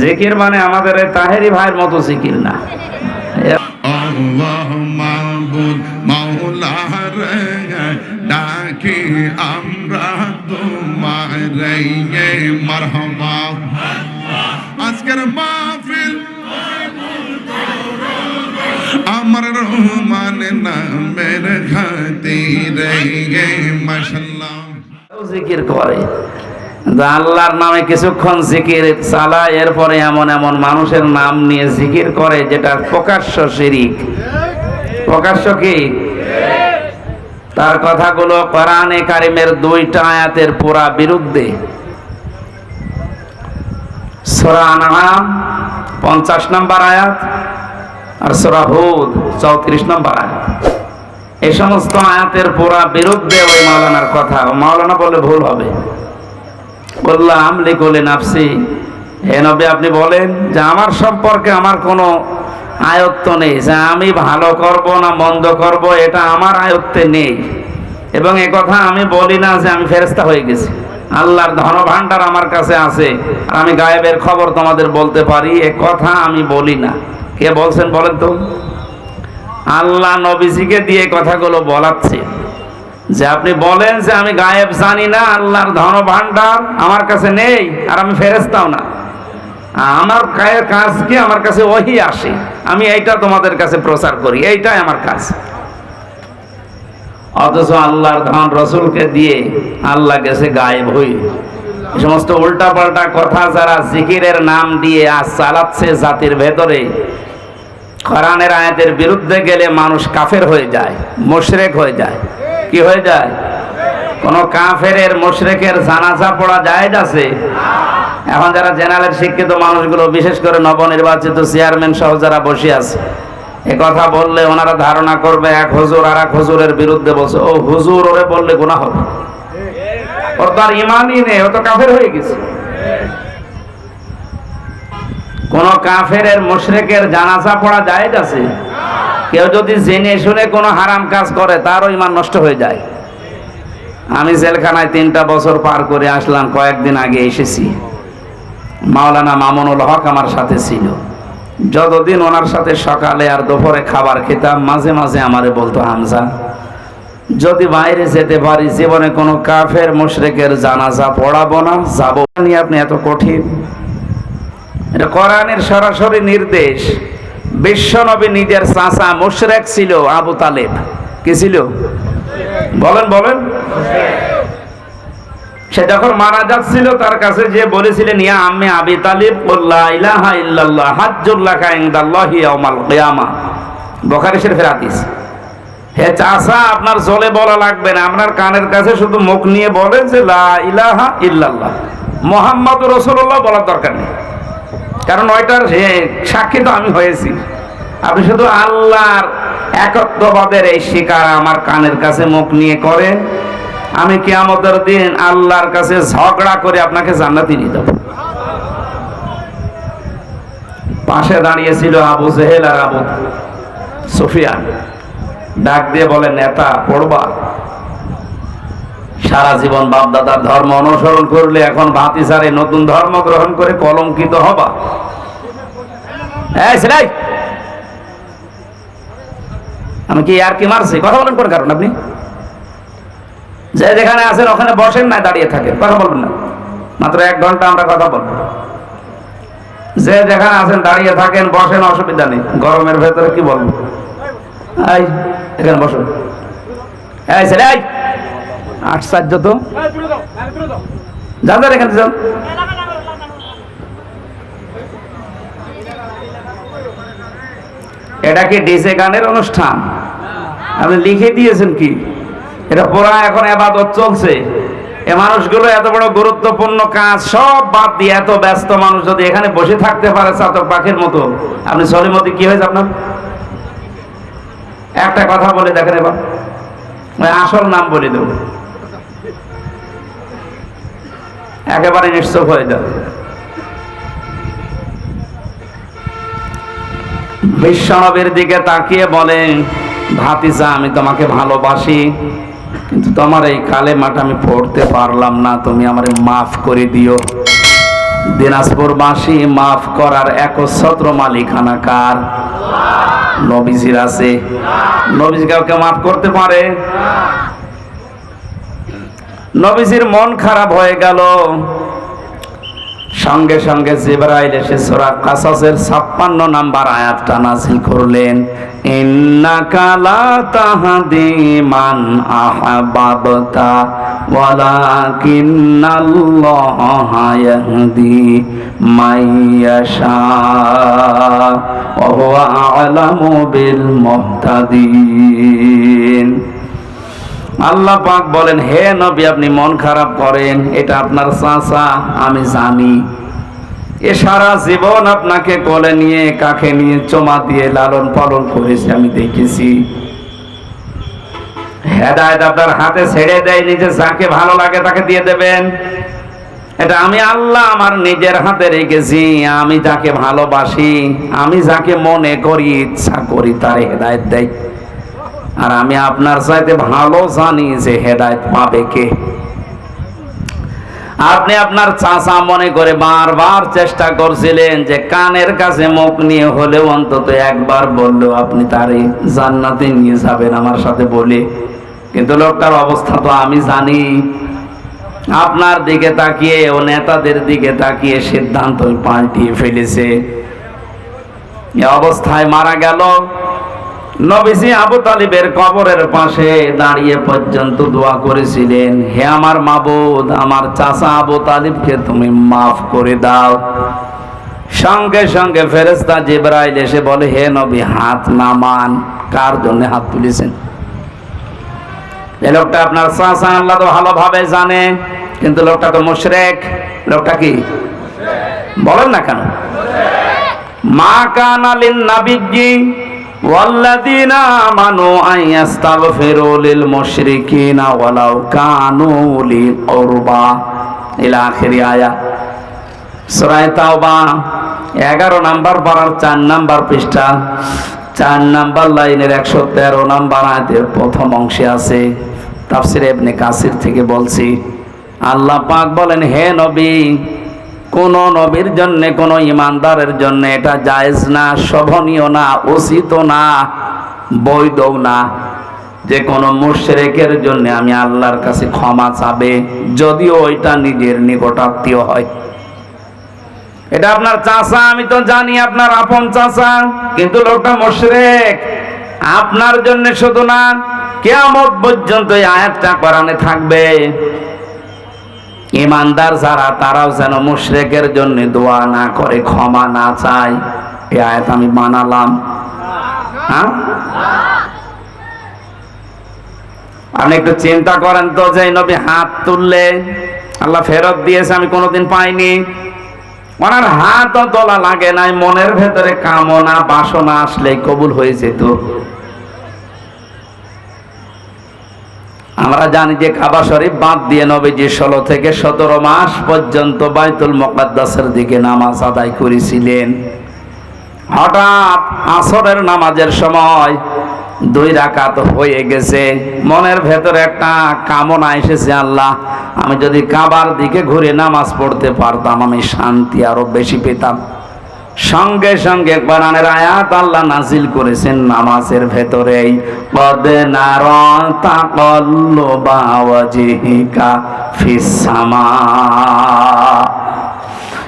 জিকির মানে আমাদের এই তাহেরি ভাইয়ের মতো জিকির না। ডাকি আমরা তোমার আজকের মাহফিল আমার রহমান নামের খাতিরে মাশাল্লাহ জিকির করে। আল্লাহর নামে কিছুক্ষণ জিকির চালায়, এরপরে এমন এমন মানুষের নাম নিয়ে জিকির করে, যেটা প্রকাশ্য শিরিক। প্রকাশ্য কি? তার কথাগুলো কোরআনে কারিমের দুইটা আয়াতের পুরা বিরুদ্ধে। পঞ্চাশ নম্বর আয়াত, আর সোরা হুদ, চৌত্রিশ নম্বর আয়াত। এই সমস্ত আয়াতের পুরা বিরুদ্ধে ওই মাওলানার কথা। মাওলানা বলে ভুল হবে। বললাম লিকুলে নাফসি আপনি বলেন যে আমার সম্পর্কে আমার কোনো আয়ত্ত নেই, যে আমি ভালো করব না মন্দ করব, এটা আমার আয়ত্তে নেই। এবং কথা আমি বলি না যে আমি ফেরেস্তা হয়ে গেছি। আল্লাহর ধনভাণ্ডার আমার কাছে আছে, আর আমি গায়েবের খবর তোমাদের বলতে পারি, এ কথা আমি বলি না। কে বলছেন বলেন তো? আল্লাহ নবীজিকে দিয়ে কথাগুলো বলাচ্ছে। যে আপনি বলেন যে আমি গায়েব জানি না, আল্লাহর ধন ভান্ডার আমার কাছে নেই আর আমি ফেরেস্তাও না। আমার কায়ের কাজ কি? আমার কাছে ওহি আসে। আমি এইটা তোমাদের কাছে প্রচার করি, এইটাই আমার কাজ। অথচ আল্লাহর ধন রসুলকে দিয়ে আল্লাহ গেছে গায়েব হই সমস্ত উল্টা পাল্টা কথা যারা জিকিরের নাম দিয়ে আজ চালাচ্ছে জাতির ভেতরে খরানের আয়াতের বিরুদ্ধে গেলে মানুষ কাফের হয়ে যায়, মুশরেক হয়ে যায়। কি হয়ে যায়? কোন কাফেরের, মুশরেকের জানাজা পড়া যায় আছে? এখন যারা জেনারেল শিক্ষিত মানুষগুলো, বিশেষ করে নবনির্বাচিত চেয়ারম্যান সহ যারা বসে আছে, এ কথা বললে ওনারা ধারণা করবে, এক হুজুর আর এক হুজুরের বিরুদ্ধে বলছে, ও হুজুর, ওরে বললে গুনাহ হবে। ওর তো আর ইমানই নেই, ও তো কাফের হয়ে গেছে। কোন কাফেরের, মুশরেকের জানাজা পড়া যায় আছে? কেউ যদি জেনে শুনে কোনো হারাম কাজ করে, তারও ইমান নষ্ট হয়ে যায়। আমি জেলখানায় তিনটা বছর পার করে আসলাম, কয়েকদিন আগে এসেছি। মাওলানা মামুনুল হক আমার সাথে ছিল। যতদিন ওনার সাথে সকালে আর দুপুরে খাবার খেতাম, মাঝে মাঝে আমারে বলতো, হামজা, যদি বাইরে যেতে পারি, জীবনে কোনো কাফের, মুশরেকের জানাজা পড়াবো না, যাব। নিয়ে আপনি এত কঠিন। এটা কোরআনের সরাসরি নির্দেশ। বিশ্বনবী নিজের চাচা মুশরেক ছিল, আবু তালেব। কি ছিল? বলেন বলেন। সে যখন মারা যাচ্ছিল, তার কাছে যে বলেছিলেন, ইয়া আবি তালিব ইল্লাল্লাহ কিয়ামা। শরীফের হাদিস। হে আপনার জলে বলা লাগবে না। আপনার কানের কাছে শুধু মুখ নিয়ে বলেন যে, লা ইলাহা ইল্লাল্লাহ। মোহাম্মদ রসুল্লাহ বলার দরকার নেই। কারণ ওইটার সাক্ষী তো আমি হয়েছি। আপনি শুধু আল্লাহর একত্ববাদের এই শিকার আমার কানের কাছে মুখ নিয়ে করেন। আমি কিয়ামতের দিন আল্লাহর কাছে ঝগড়া করে আপনাকে জান্নাতি নিয়ে দেব পাশে দাঁড়িয়েছিল আবু জেহেল আর আবু সুফিয়ান। ডাক দিয়ে বলে, নেতা, পড়বা? সারা জীবন বাপদাদার ধর্ম অনুসরণ করলে এখন ভাতি সারে নতুন ধর্ম গ্রহণ করে কলঙ্কিত হবা। ছেলে, আমি কি আর কি মারছি? কথা বলেন কোন কারণ আপনি? যে যেখানে আছেন ওখানে বসেন না দাঁড়িয়ে থাকেন। কথা বলবেন না। মাত্র এক ঘণ্টা আমরা কথা বলব। যে যেখানে আছেন দাঁড়িয়ে থাকেন বসেন অসুবিধা নেই। গরমের ভেতরে কি বলব? এখানে বসুন। ছেলে এই! আশ্চর্য তো যান এখানে যান এটা কি ডিজে গানের অনুষ্ঠান? আপনি লিখে দিয়েছেন কি? এটা পুরা এখন আবাদত চলছে। এ মানুষগুলো এত বড় গুরুত্বপূর্ণ কাজ সব বাদ দিয়ে এত ব্যস্ত মানুষ যদি এখানে বসে থাকতে পারে চাতক পাখির মতো, আপনি সলিমতি কি হয়েছে আপনার একটা কথা বলে, দেখেন এবার। আসল নাম বলে দেব। একেবারে নিশ্চয় হয়ে যাবে। বিশ্বনবীর দিকে তাকিয়ে বলেন ভাতিজা, আমি তোমাকে ভালোবাসি, কিন্তু তোমার এই কালেমাটা আমি পড়তে পারলাম না। তুমি আমারে মাফ করে দিও। দিনাজপুরবাসী মাফ করার একচ্ছত্র মালিকানা কার? নবীজির আছে। নবীজি কাউকে মাফ করতে পারে? নবীজির মন খারাপ হয়ে গেল। সঙ্গে সঙ্গে জিবরাইল এসে সূরা কাসাসের 56 নাম্বার আয়াতটা নাযিল করলেন। ইন্নাকা লা তাহদি মান আহবাবতা ওয়ালাকিন্নাল্লাহা ইয়াহদি মাইয়াশা ওয়া হুয়া আ'লামু বিল মুহতাদিন। আল্লাহ পাক বলেন, হে নবী, আপনি মন খারাপ করেন, এটা আপনার চাচা, আমি জানি। এ সারা জীবন আপনাকে কোলে নিয়ে কাকে নিয়ে, চমা দিয়ে লালন পালন করেছে, আমি দেখেছি। হেদায়ত আপনার হাতে ছেড়ে দেয়, নিজে যাকে ভালো লাগে তাকে দিয়ে দেবেন। এটা আমি আল্লাহ আমার নিজের হাতে রেখেছি, আমি যাকে ভালোবাসি, আমি যাকে মনে করি, ইচ্ছা করি, তার হেদায়ত দেয়। আর আমি আপনার চাইতে ভালো জানি যে হেদায়ত পাবে কে। আপনি আপনার চাচা মনে করে বারবার চেষ্টা করছিলেন যে কানের কাছে মুখ নিয়ে হলেও অন্তত একবার বলল, আপনি তারে জান্নাতে নিয়ে যাবেন আমার সাথে বলে। কিন্তু লোকটার অবস্থা তো আমি জানি। আপনার দিকে তাকিয়ে ও নেতাদের দিকে তাকিয়ে সিদ্ধান্ত পাল্টিয়ে ফেলেছে। অবস্থায় মারা গেল। নবীজি আবু তালিবের কবরের পাশে দাঁড়িয়ে পর্যন্ত দোয়া করেছিলেন, হে আমার মাবুদ, আমার চাচা আবু তালিবকে তুমি মাফ করে দাও। সঙ্গে সঙ্গে ফেরেস্তা জিব্রাইল এসে বলে, হে নবী, হাত নামান। কার জন্য হাত তুলেছেন? এই লোকটা আপনার চাচা, আল্লাহ তো ভালোভাবে জানে, কিন্তু লোকটা তো মুশরেক। লোকটা কি? বলেন না কেন? মা কানালিন নাবিজি والذين آمنوا أن يستغفروا للمشركين ولو كانوا أولي قربى إلى آخر آية সূরা তাওবা 11 নাম্বার পারার 4 নাম্বার পৃষ্ঠা 4 নাম্বার লাইনের 113 নাম্বার আয়াতের প্রথম অংশে আছে তাফসির ইবনে কাসির থেকে বলছি আল্লাহ পাক বলেন হে নবী কোন নবীর জন্য, কোন ইমানদারের জন্য এটা জায়েজ না, শোভনীয় না, উচিত না, বৈধ না। যে কোনো মুশরেকের জন্য আমি আল্লাহর কাছে ক্ষমা চাবে, যদিও ওইটা নিজের নিকটাত্মীয় হয়। এটা আপনার চাচা, আমি তো জানি আপনার আপন চাচা, কিন্তু লোকটা মুশরিক। আপনার জন্য শুধু না, কেয়ামত পর্যন্ত আয়াতটা কোরআনে থাকবে। ইমানদার যারা, তারাও যেন মুশরেকের জন্য দোয়া না করে, ক্ষমা না চায়। এই আয়াত আমি বানালাম হ্যাঁ? আপনি একটু চিন্তা করেন তো যে নবী হাত তুললে আল্লাহ ফেরত দিয়েছে, আমি কোনোদিন পাইনি। ওনার হাতও তোলা লাগে নাই, মনের ভেতরে কামনা, বাসনা আসলে কবুল হয়ে যেত। আমরা জানি যে কাবা শরীফ বাদ দিয়ে নবীজি ষোলো থেকে সতেরো মাস পর্যন্ত বাইতুল মোকাদ্দাসের দিকে নামাজ আদায় করেছিলেন। হঠাৎ আসরের নামাজের সময় দুই রাকাত হয়ে গেছে। মনের ভেতরে একটা কামনা এসেছে, আল্লাহ, আমি যদি কাবার দিকে ঘুরে নামাজ পড়তে পারতাম, আমি শান্তি আরও বেশি পেতাম। সঙ্গে সঙ্গে কোরআনের আয়াত আল্লাহ নাজিল করেছেন নামাজের ভেতরেই। কদ নারতা কল্লবা ওয়াজহিকা ফিস সামা।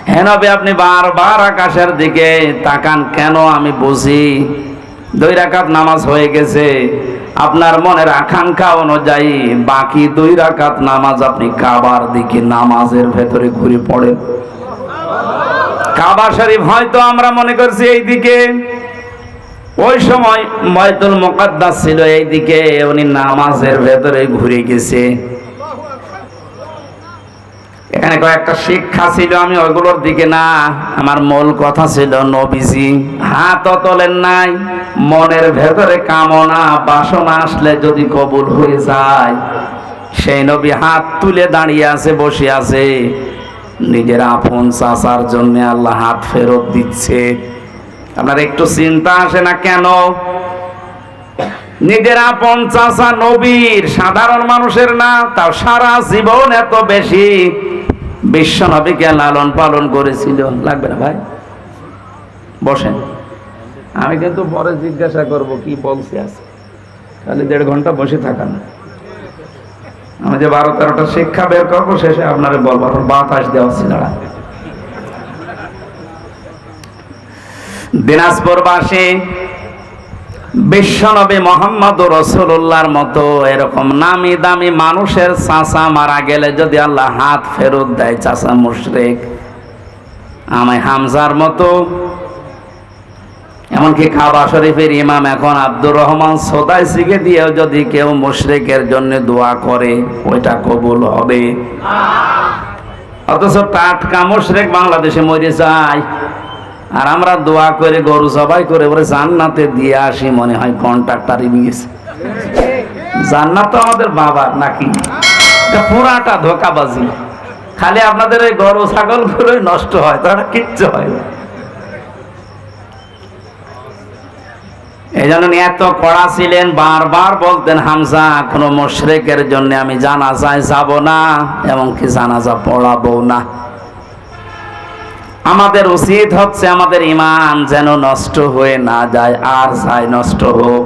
হ্যাঁ আপনি বারবার আকাশের দিকে তাকান, কেন আমি বুঝি? দুই রাকাত নামাজ হয়ে গেছে। আপনার মনের আকাঙ্ক্ষা অনুযায়ী বাকি দুই রাকাত নামাজ আপনি কাবার দিকে নামাজের ভেতরে ঘুরে পড়েন। কাবা শরীফ হয়তো আমরা মনে করছি এই দিকে ওই সময় ময়তুল মোকাদ্দাস ছিল এই দিকে উনি নামাজের ভেতরে ঘুরে গেছে। এখানে কয়েকটা শিক্ষা ছিল, আমি ওইগুলোর দিকে না, আমার মূল কথা ছিল নবীজি হাত তোলেন নাই, মনের ভেতরে কামনা, বাসনা আসলে যদি কবুল হয়ে যায়, সেই নবী হাত তুলে দাঁড়িয়ে আছে, বসে আছে। নিজের আপন চাচার জন্য আল্লাহ হাত ফেরত দিচ্ছে। আপনার একটু চিন্তা আসে না কেন? নিজের আপন চাচা নবীর সাধারণ মানুষের না, তাও সারা জীবন এত বেশি। বিশ্ব নবীকে লালন পালন করেছিল। লাগবে না ভাই? বসেন। আমি কিন্তু পরে জিজ্ঞাসা করব কি বলছি আছে। তাহলে দেড় ঘণ্টা বসে থাকা না। আমি যে বারো তেরোটা শিক্ষা বের করব, শেষে আপনারা বলব, এখন বাতাস দেওয়া না দিনাজপুরবাসী, বিশ্বনবী মোহাম্মদ রসুল্লাহর মতো এরকম নামি দামি মানুষের চাষা মারা গেলে যদি আল্লাহ হাত ফেরত দেয় চাষা মুশরেক, আমি হামজার মতো এমনকি খাবা শরীফের ইমাম এখন আব্দুর রহমান সোদাই শিখে দিয়েও যদি কেউ মুশরেকের জন্য দোয়া করে, ওইটা কবুল হবে। অথচ টাটকা মুশরেক বাংলাদেশে মরে যায়। আর আমরা দোয়া করে, গরু সবাই করে বলে জান্নাতে দিয়ে আসি মনে হয় কন্ট্রাক্টারই নিয়েছে জান্নাত তো আমাদের বাবার নাকি? পুরাটা ধোকাবাজি। খালি আপনাদের ওই গরু ছাগল গুলোই নষ্ট হয় তারা কিচ্ছু হয় না। এই জন্য এত কড়া ছিলেন, বারবার বলতেন, হামজা, কোনো মশরেকের জন্য আমি জানাজায় যাব না, এমনকি জানাজা পড়াবো না। আমাদের উচিত হচ্ছে আমাদের ইমান যেন নষ্ট হয়ে না যায়, আর যায় নষ্ট হোক।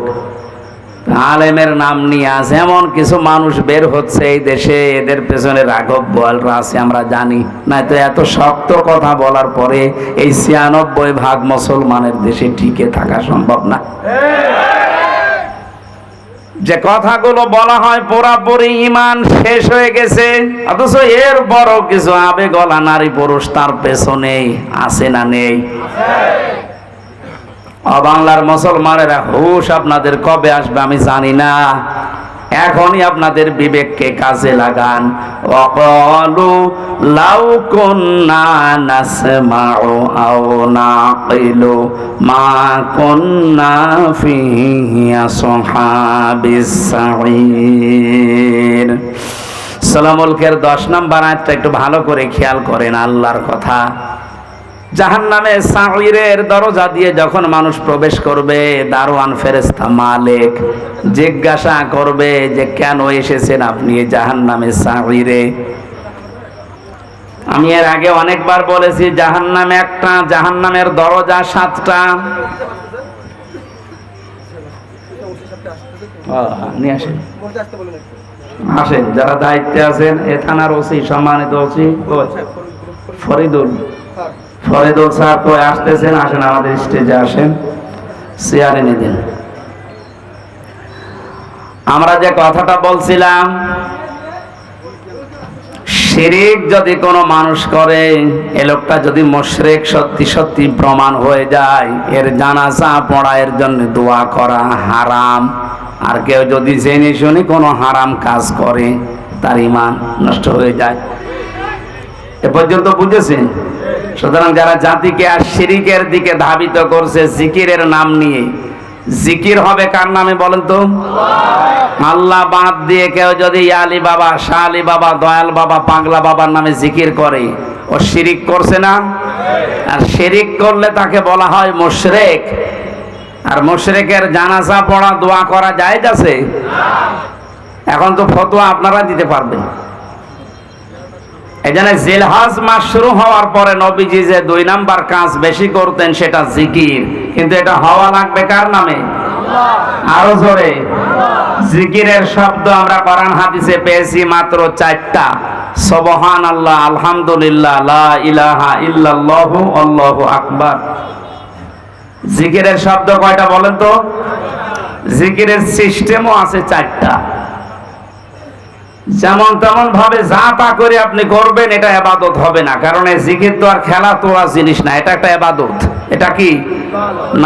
আলেমের নাম নিয়ে আজ এমন কিছু মানুষ বের হচ্ছে এই দেশে, এদের পেছনে রাঘব বোয়ালরা আছে, আমরা জানি। না তো এত শক্ত কথা বলার পরে এই ছিয়ানব্বই ভাগ মুসলমানের দেশে টিকে থাকা সম্ভব না। যে কথাগুলো বলা হয় পুরাপুরি ইমান শেষ হয়ে গেছে, অথচ এর বড় কিছু আবেগলা নারী পুরুষ তার পেছনে আছে না নেই। অবাংলার মুসলমানেরা হুশ আপনাদের কবে আসবে আমি জানি না। এখনই আপনাদের বিবেককে কাজে লাগান। অকলু লাউ কুন্না নাসমাউ আও নাকিলু মা কুন্না ফি আসহাবিস সাঈর সালামুলকের দশ নম্বর আয়াতটা একটু ভালো করে খেয়াল করেন আল্লাহর কথা। জাহান নামে সাহিরের দরজা দিয়ে যখন মানুষ প্রবেশ করবে, দারোয়ান ফেরেস্তা মালিক জিজ্ঞাসা করবে যে, কেন এসেছেন আপনি জাহান নামে সাহিরে আমি এর আগে অনেকবার বলেছি জাহান নামে একটা জাহান নামের দরজা সাতটা। আসেন। আসেন, যারা দায়িত্বে আছেন, এ থানার ওসি, সম্মানিত ওসি ফরিদুল। ফরিদুল স্যার কই আসতেছেন, আসেন আমাদের স্টেজে আসেন, চেয়ারে নিয়ে আমরা যে কথাটা বলছিলাম, শিরিক যদি কোনো মানুষ করে, এ লোকটা যদি মুশরিক সত্যি সত্যি প্রমাণ হয়ে যায়, এর জানাজা পড়া এর জন্য দোয়া করা হারাম। আর কেউ যদি জেনে শুনে কোনো হারাম কাজ করে, তার ইমান নষ্ট হয়ে যায়। এ পর্যন্ত বুঝেছেন? সুতরাং যারা জাতিকে আর শিরিকের দিকে ধাবিত করছে, জিকিরের নাম নিয়ে। জিকির হবে কার নামে বলেন তো? আল্লাহ বাদ দিয়ে কেউ যদি আলী বাবা শাহ আলী বাবা, দয়াল বাবা, পাগলা বাবার নামে জিকির করে, ও শিরিক করছে না? আর শিরিক করলে তাকে বলা হয় মুশরেক। আর মুশরেকের জানাজা পড়া, দোয়া করা যায় আছে? এখন তো ফতোয়া আপনারা দিতে পারবেন। জন্য জিলহাজ মাস শুরু হওয়ার পরে নবীজি যে দুই নাম্বার কাজ বেশি করতেন সেটা জিকির। কিন্তু এটা হওয়া লাগবে কার নামে? আরও জোরে। জিকিরের শব্দ আমরা কোরআন হাদিসে পেয়েছি মাত্র চারটা। সবহান আল্লাহ আলহামদুলিল্লাহ, লা ইলাহা ইল্লাল্লাহু, আল্লাহু আকবার। জিকিরের শব্দ কয়টা বলেন তো? জিকিরের সিস্টেমও আছে চারটা। যেমন তেমন ভাবে যা তা করে আপনি করবেন, এটা এবাদত হবে না। কারণ এই জিকির তো আর খেলা তোলা জিনিস না, এটা একটা এবাদত। এটা কি?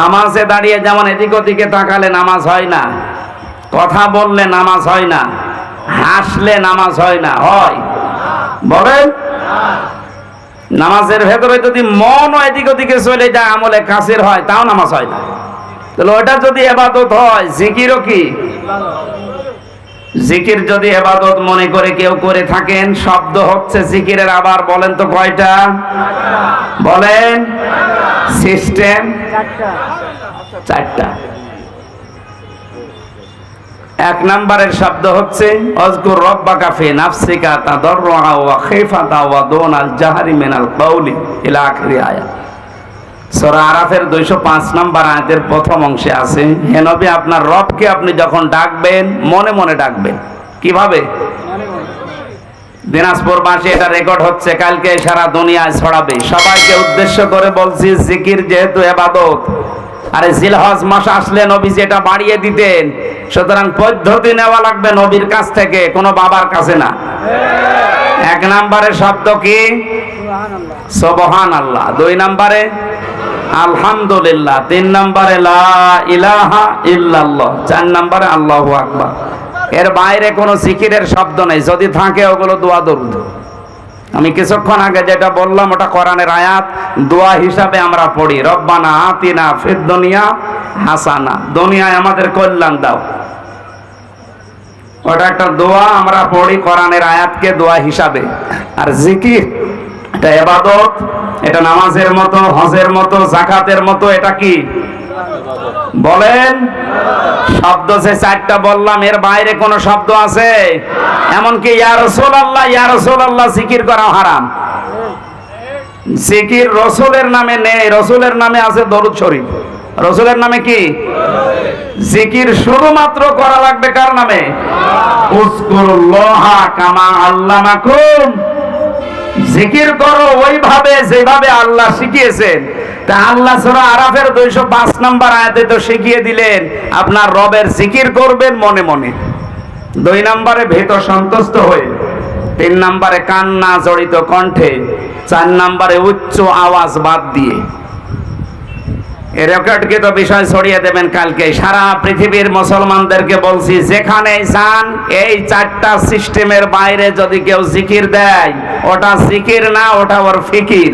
নামাজে দাঁড়িয়ে যেমন এদিক ওদিকে তাকালে নামাজ হয় না, কথা বললে নামাজ হয় না, হাসলে নামাজ হয় না, হয়। বলেন? নামাজের ভেতরে যদি মন এদিক ওদিকে চলে যায়, আমলে কাছের হয়, তাও নামাজ হয় না। তাহলে ওটা যদি এবাদত হয়, জিকিরও কি? জিকির যদি এবাদত মনে করে কেউ করে থাকেন, শব্দ হচ্ছে জিকিরের, আবার বলেন তো কয়টা? বলেন, সিস্টেম চারটা। এক নাম্বারের শব্দ হচ্ছে, অজকুর রব্বাকা ফি নাফসিকা তাদাররুআ ওয়া খিফাতা ওয়া দুনাল জাহরি মিনাল কাউলি ইলা আখিরি আয়াত। সূরা আরাফের 205 নম্বর আয়াতের প্রথম অংশে আছে হে নবী আপনার রবকে আপনি যখন ডাকবেন মনে মনে ডাকবেন। কীভাবে? দিনাজপুর মাসে এটা রেকর্ড হচ্ছে কালকে সারা দুনিয়ায় ছড়াবে। সবাইকে উদ্দেশ্য করে বলছি জিকির যেহেতু এবাদত আরে জিলহজ মাস আসলে নবী যেটা বাড়িয়ে দিতেন সুতরাং পদ্ধতি নেওয়া লাগবে নবীর কাছ থেকে কোনো বাবার কাছে না। এক নম্বরে শব্দ কি? সবহান আল্লাহ দুই নম্বরে? আলহামদুলিল্লাহ। তিন নম্বরে ইল্লাল্লাহ। চার নম্বরে, আল্লাহু আকবার। এর বাইরে কোনো জিকিরের শব্দ নেই। যদি থাকে, ওগুলো দোয়া দরুদ। আমি কিছুক্ষণ আগে যেটা বললাম, ওটা কোরআনের আয়াত। দোয়া হিসাবে আমরা পড়ি, রব্বানা আতিনা ফিদ দুনিয়া হাসানা। দুনিয়ায় আমাদের কল্যাণ দাও। ওটা একটা দোয়া, আমরা পড়ি কোরআনের আয়াতকে দোয়া হিসাবে। আর জিকির, এটা এবাদত। এটা নামাজের মতো, হজের মতো, জাকাতের মতো, এটা কি? বলেন, শব্দ যে চারটা বললাম, এর বাইরে কোনো শব্দ আছে? এমনকি ইয়া রাসূলুল্লাহ ইয়া রাসূলুল্লাহ, জিকির করা হারাম। জিকির রসুলের নামে নেই, রসুলের নামে আছে দরুদ শরীফ। রসুলের নামে কি? জিকির শুধুমাত্র করা লাগবে কার নামে? উজকুরুল্লাহা কামা আল্লামাকুম। জিকির করো ওইভাবে যেভাবে আল্লাহ শিখিয়েছেন। তা আল্লাহ সূরা আরাফের 205 নম্বর আয়াতে তো শিখিয়ে দিলেন, আপনার রবের জিকির করবেন মনে মনে। দুই নম্বরে ভেতর সন্তুষ্ট হয়ে, তিন নম্বরে কান্না জড়িত কণ্ঠে, চার নম্বরে উচ্চ আওয়াজ বাদ দিয়ে। রেকর্ডকে তো বিষয় ছড়িয়ে দেবেন কালকে। সারা পৃথিবীর মুসলমানদেরকে বলছি, যেখানে যান, এই চারটা সিস্টেমের বাইরে যদি কেউ জিকির দেয়, ওটা জিকির না, ওটা ওর ফিকির।